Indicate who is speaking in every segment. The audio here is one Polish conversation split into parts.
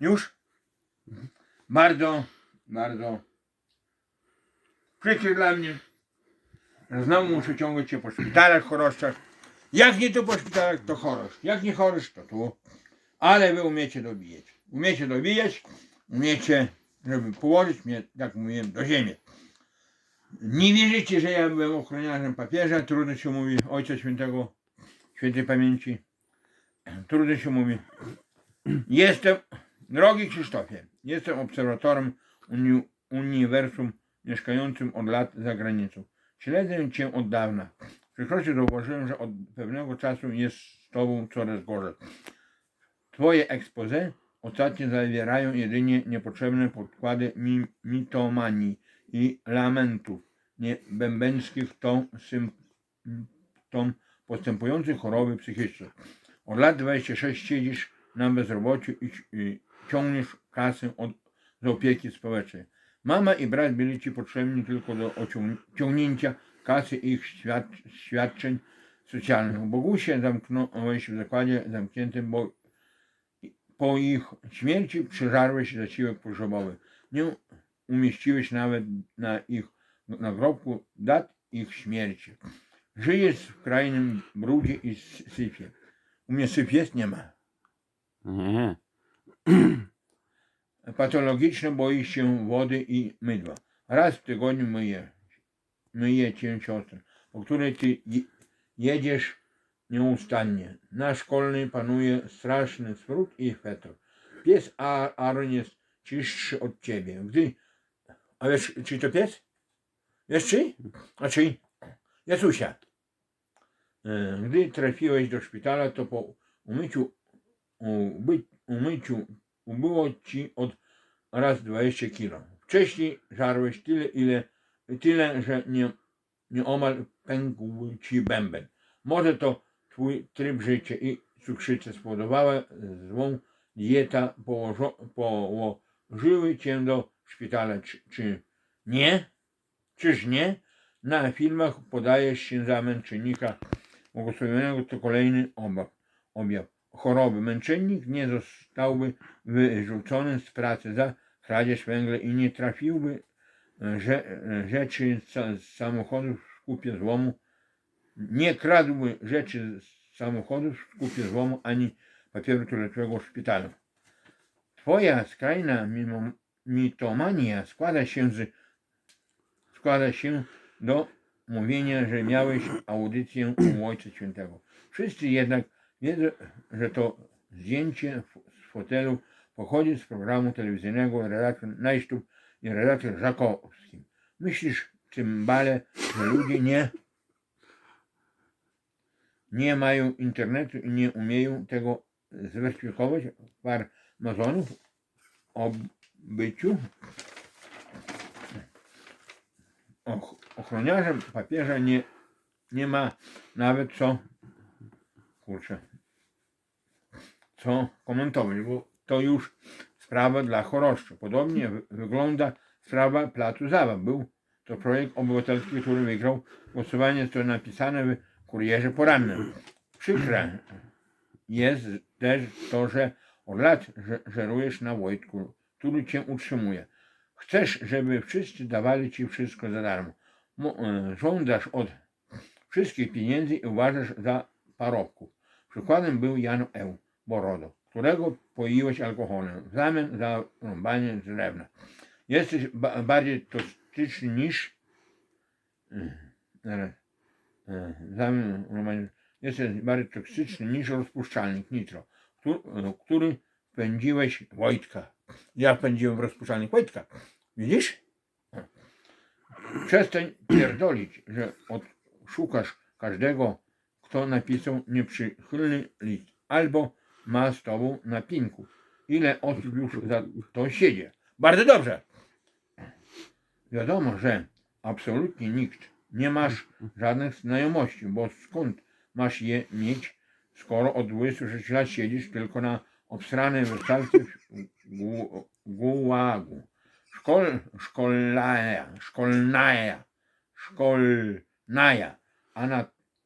Speaker 1: Już? Bardzo, bardzo przykre dla mnie, znowu muszę ciągnąć się po szpitalach, choroszczach. Jak nie tu po szpitalach, to chorosz. Jak nie chorosz, to tu. Ale wy umiecie dobijać. Umiecie dobijać, umiecie, żeby położyć mnie, jak mówiłem, do ziemi. Nie wierzycie, że ja byłem ochroniarzem papieża, trudno się mówi, Ojca Świętego, Świętej Pamięci. Trudno się mówi. Jestem, drogi Krzysztofie, jestem obserwatorem uni, uniwersum mieszkającym od lat za granicą. Śledzę Cię od dawna. Z przykrością zauważyłem, że od pewnego czasu jest z Tobą coraz gorzej. Twoje expose ostatnio zawierają jedynie niepotrzebne podkłady mi, mitomanii i lamentów niebębęckich tą symptom postępującej choroby psychicznej. Od lat 26 siedzisz na bezrobociu i, ciągniesz kasę od, z opieki społecznej. Mama i brat byli ci potrzebni tylko do ciągnięcia kasy ich świad świadczeń socjalnych. Bogusie zamknąłeś w zakładzie zamkniętym, bo po ich śmierci przeżarłeś zasiłek pogrzebowy. Nie umieściłeś nawet na ich nagrobku dat ich śmierci. Żyjesz w krajnym brudzie i syfie. U mnie syf jest? Nie ma.
Speaker 2: Nie.
Speaker 1: Patologiczne boi się wody i mydła. Raz w tygodniu myję, myję cię siostrę, po której ty je- jedziesz nieustannie. Na szkolnej panuje straszny smród i fetr. Pies Aaron jest czystszy od ciebie. Gdy... A wiesz, czy to pies? Wiesz czy? A czy? Jezusia. E, Gdy trafiłeś do szpitala, to po umyciu, uby, umyciu ubyło ci od raz 20 kilo. Wcześniej żarłeś tyle, ile, tyle, że nie, nieomal pękł ci bęben. Może to twój tryb życia i cukrzyca spowodowała złą dieta, położo, położyły cię do szpitala, czy, czy nie? Czyż nie? Na filmach podajesz się za męczennika błogosławionego, to kolejny objaw choroby. Męczennik nie zostałby wyrzucony z pracy za kradzież węgla i nie trafiłby że, e, rzeczy z, samochodu w skupie złomu, nie kradłby rzeczy z samochodu w skupie złomu ani papieru toaletowego w szpitalu. Twoja skrajna mitomania składa się z składa się do mówienia, że miałeś audycję u Ojca Świętego. Wszyscy jednak wiedzą, że to zdjęcie z fotelu pochodzi z programu telewizyjnego redaktor Najsztub i redaktor Żakowski. Myślisz w tym bale, że ludzie nie nie mają internetu i nie umieją tego zweryfikować farmazonów o byciu och- ochroniarzem papieża nie, nie ma nawet co kurczę co komentować, bo to już sprawa dla choroszczy. Podobnie wy- wygląda sprawa Placu Zabaw. Był to projekt obywatelski, który wygrał głosowanie, co napisane w kurierze porannym. Przykre jest też to, że od lat że- żerujesz na Wojtku, który cię utrzymuje. Chcesz, żeby wszyscy dawali ci wszystko za darmo. Mo- e, Żądasz od wszystkich pieniędzy i uważasz za parobków. Przykładem był Jan Eł Borodo, którego poiłeś alkoholem w zamian za rąbanie drewna. Jesteś ba- bardziej toksyczny niż e, zaraz, e, w jesteś bardziej toksyczny niż rozpuszczalnik nitro, który, który pędziłeś Wojtka. Ja pędziłem rozpuszczalnik Wojtka. Widzisz? Przestań pierdolić, że odszukasz każdego, kto napisał nieprzychylny list, albo ma z tobą na pinku. Ile osób już za to siedzi. Bardzo dobrze. Wiadomo, że absolutnie nikt nie masz żadnych znajomości, bo skąd masz je mieć, skoro od 26 lat siedzisz tylko na obsranej wystawce gu- gułagu. Szkol, szkolnaja, szkolnaja, szkolnaja, a na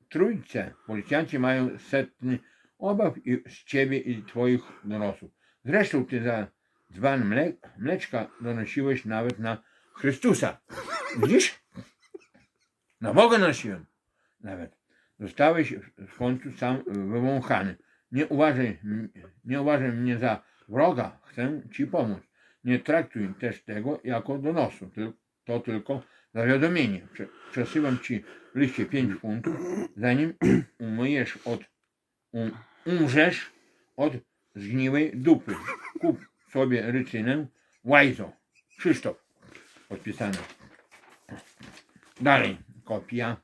Speaker 1: trójce policjanci mają setny obaw i z ciebie i twoich dorosłych. Zresztą ty za dzban mle, mleczka donosiłeś nawet na Chrystusa. Widzisz? Na Boga nosiłem nawet. Zostałeś w końcu sam wywąchany. Nie uważaj, nie uważaj mnie za wroga, chcę ci pomóc. Nie traktuj też tego jako donosu, to tylko zawiadomienie. Prze- Przesyłam ci w liście 5 funtów, zanim umyjesz od, umrzesz od zgniłej dupy. Kup sobie rycynę Łajzo. Krzysztof. Podpisane. Dalej. Kopia.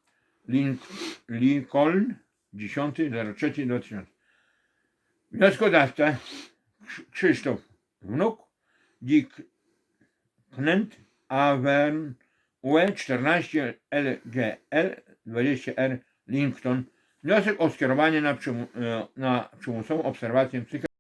Speaker 1: Lincoln 10.03.2000. Wnioskodawca Krz- Krzysztof Wnuk Dick Knent Avern UE 14 LGL 20R Lincoln. Wniosek o skierowanie na, przymu- e, na przymusową obserwację psychiatryczną.